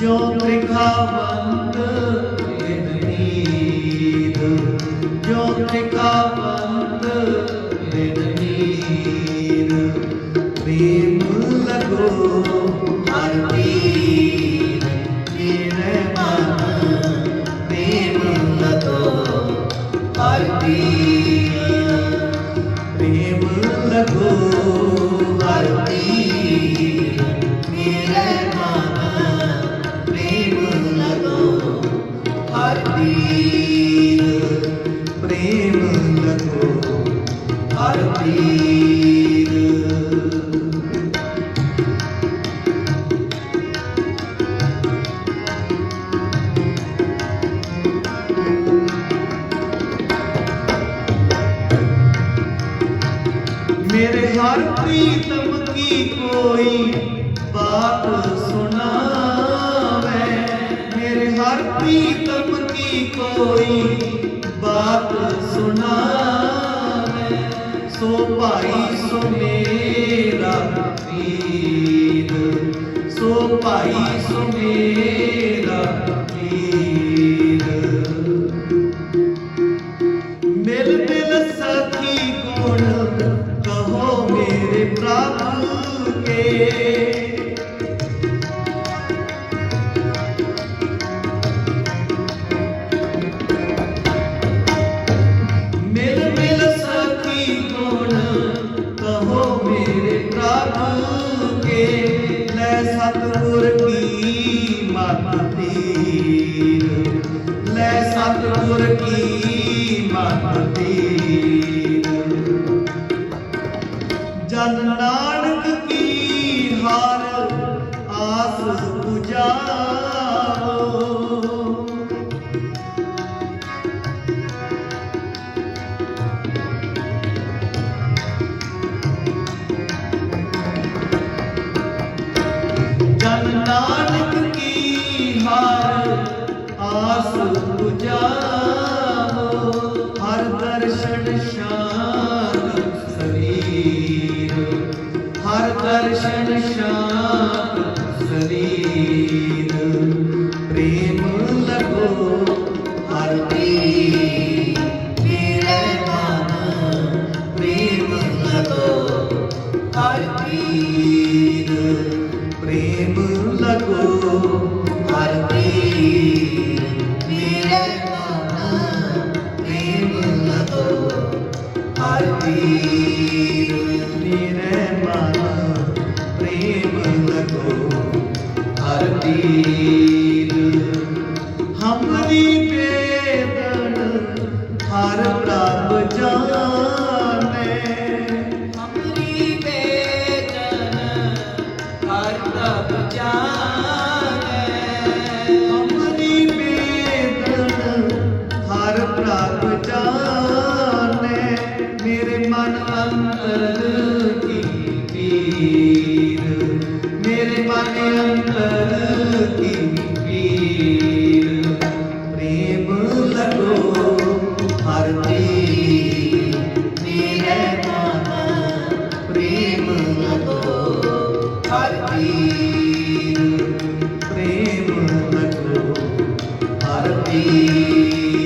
ਜੋ ਤ੍ਰਿਖਾਵੰਤ ਨਿਰਨੀਦ ਜੋ ਤ੍ਰਿਖਾਵੰਤ ਨਿਰਨੀਦ ਪ੍ਰੇਮ ਲਗੋ ਹਰ ਤੀਰ ਮੇਰੇ ਮਨ ਪ੍ਰੇਮ ਲਗੋ ਹਰ ਤੀਰ ਮੇਰੇ ਹਰ ਪ੍ਰੀਤਮ ਕੀ ਕੋਈ ਬਾਤ ਸੁਣਾਵੇ। ਮੇਰੇ ਹਰ ਪ੍ਰੀਤਮ ਕੀ ਕੋਈ ਬਾਤ ਸੁਣਾਵੇ। ਸੋ ਭਾਈ ਸੋ ਮੇਰਾ ਪੀਰ ਸੋ ਭਾਈ ਸੋ ਮੇਰਾ ਪੀਰ ਨਾਨਕ ਕੀ ਹਾਰ ਆਸ ਪੁਜਾਓ ਹਰ ਦਰਸ਼ਨ ਸ਼ਾਨ ਸਰੀਰ। ਹਰ ਦਰਸ਼ਨ ਸ਼ਾਨ ਸਰੀਰ। ਪ੍ਰੇਮ ਲਗੋ ਹਰ ਤੀਰ। ਹਰ ਤੀਰ ਹਰ ਪ੍ਰਭ ਜਾਣੈ। ਪੀਰ ਮੇਰੇ ਮਨ ਅੰਦਰ ਕੀ ਪੀਰ ਪ੍ਰੇਮ ਲਗੋ ਹਰ ਜੀ ਮੇਰੇ ਮਨ, ਪ੍ਰੇਮ ਲਗੋ ਹਰ ਜੀ ਪ੍ਰੇਮ ਲਗੋ ਹਰ ਜੀ